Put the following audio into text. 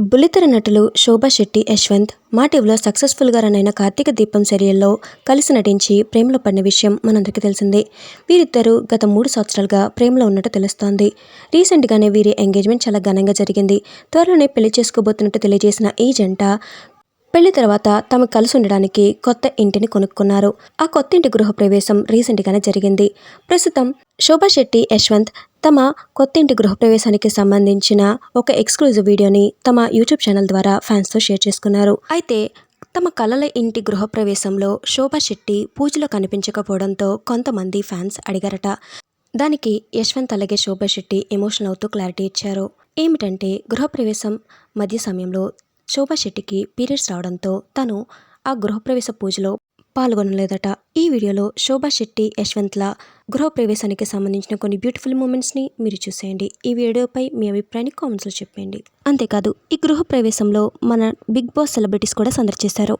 బుల్లితెర నటులు శోభా శెట్టి యశ్వంత్ మా టీవీలో సక్సెస్ఫుల్గా రన్ అయిన కార్తీక దీపం సీరియల్లో కలిసి నటించి ప్రేమలో పడిన విషయం మనందరికీ తెలిసిందే. వీరిద్దరూ గత మూడు సంవత్సరాలుగా ప్రేమలో ఉన్నట్టు తెలుస్తోంది. రీసెంట్గానే వీరి ఎంగేజ్మెంట్ చాలా ఘనంగా జరిగింది. త్వరలోనే పెళ్ళి చేసుకోబోతున్నట్టు తెలియజేసిన ఈ జంట పెళ్ళి తర్వాత తమ కలిసి ఉండడానికి కొత్త ఇంటిని కొనుక్కున్నారు. ఆ కొత్త ఇంటి గృహప్రవేశం రీసెంట్గానే జరిగింది. ప్రస్తుతం శోభా శెట్టి యశ్వంత్ తమ కొత్త ఇంటి గృహప్రవేశానికి సంబంధించిన ఒక ఎక్స్క్లూజివ్ వీడియోని తమ యూట్యూబ్ ఛానల్ ద్వారా ఫ్యాన్స్తో షేర్ చేసుకున్నారు. అయితే తమ కలల ఇంటి గృహప్రవేశంలో శోభా శెట్టి పూజలో కనిపించకపోవడంతో కొంతమంది ఫ్యాన్స్ అడిగారట. దానికి యశ్వంత్ అలాగే శోభా శెట్టి ఎమోషనల్ అవుతూ క్లారిటీ ఇచ్చారు. ఏమిటంటే గృహప్రవేశం మధ్య సమయంలో శోభా శెట్టికి పీరియడ్స్ రావడంతో తను ఆ గృహప్రవేశ పూజలో పాల్గొనలేదట. ఈ వీడియోలో శోభా శెట్టి యశ్వంత్ల గృహప్రవేశానికి సంబంధించిన కొన్ని బ్యూటిఫుల్ మూమెంట్స్ని మీరు చూసేయండి. ఈ వీడియోపై మీ అభిప్రాయాన్ని కామెంట్స్లో చెప్పండి అంతేకాదు ఈ గృహప్రవేశంలో మన బిగ్ బాస్ సెలబ్రిటీస్ కూడా సందర్శిస్తారు